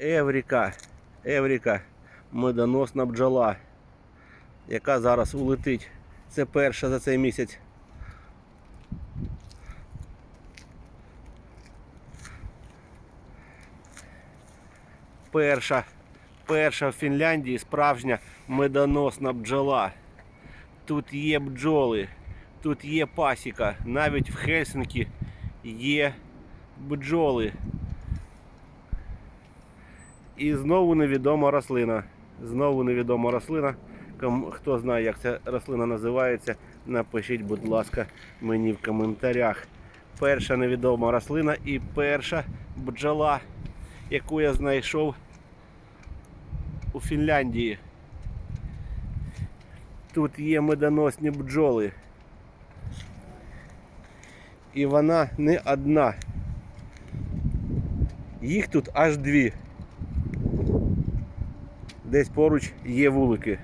Евріка, Евріка, медоносна бджола, яка зараз улетить. Це перша за цей місяць. Перша, перша в Фінляндії справжня медоносна бджола. Тут є бджоли, тут є пасіка. Навіть в Хельсинкі є бджоли. І знову невідома рослина. Знову невідома рослина. Хто знає, як ця рослина називається, напишіть, будь ласка, мені в коментарях. Перша невідома рослина і перша бджола, яку я знайшов у Фінляндії. Тут є медоносні бджоли. І вона не одна. Їх тут аж дві. Десь поруч є вулики.